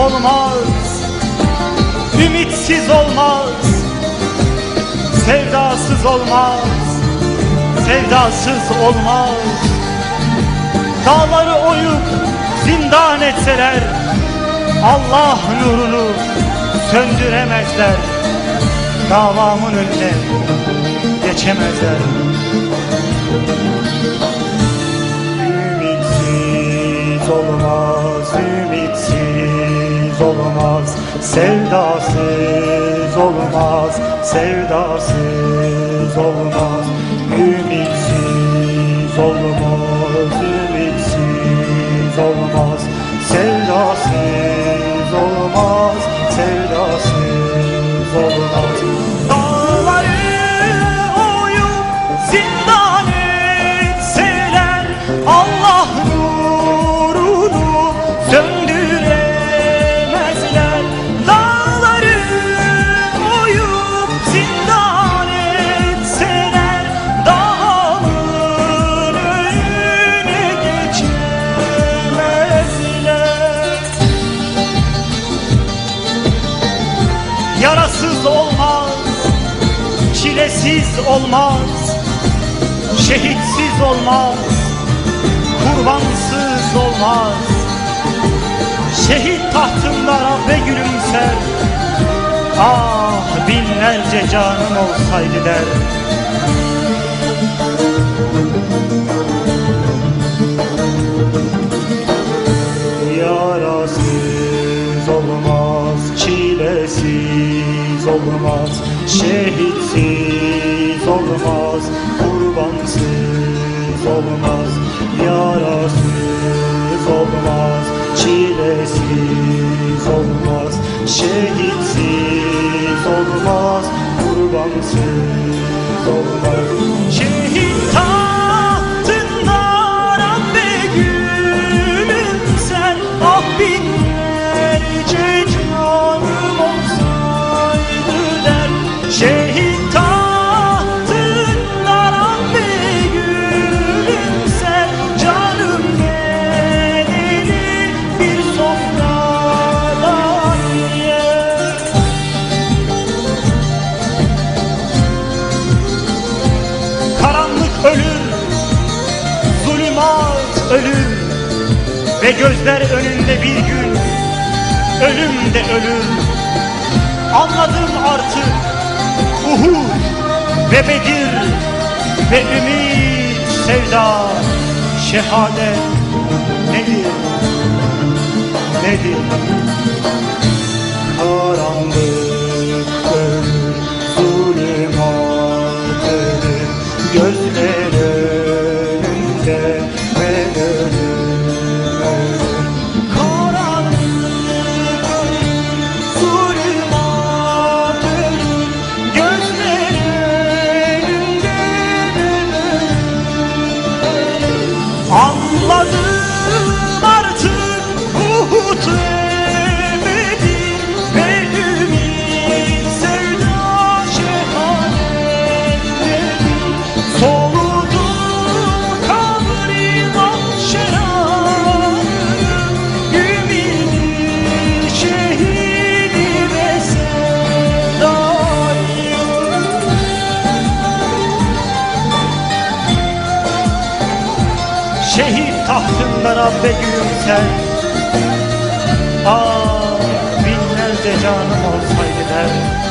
olmaz. Ümitsiz olmaz. Sevdasız olmaz. Sevdasız olmaz. Dağları oyup zindan etseler Allah nurunu söndüremezler. Davamın önüne geçemezler olmaz Sevdasız olmaz, sevdasız olmaz Yarasız olmaz, çilesiz olmaz, şehitsiz olmaz, kurbansız olmaz. Şehit tahtında Rabbe gülümser, ah binlerce canım olsaydı der. Olmaz, şehitsiz olmaz, kurbansız olmaz, yarasız olmaz, çilesiz olmaz, şehitsiz olmaz, kurbansız olmaz. Şehit ölür Ve gözler önünde bir gün ölüm de ölür Anladım artık Uhud ve Bedir ve ümit sevda Şehadet nedir, nedir? Şehit tahtında Rabbe gülümser Ah binlerce canım olsaydı der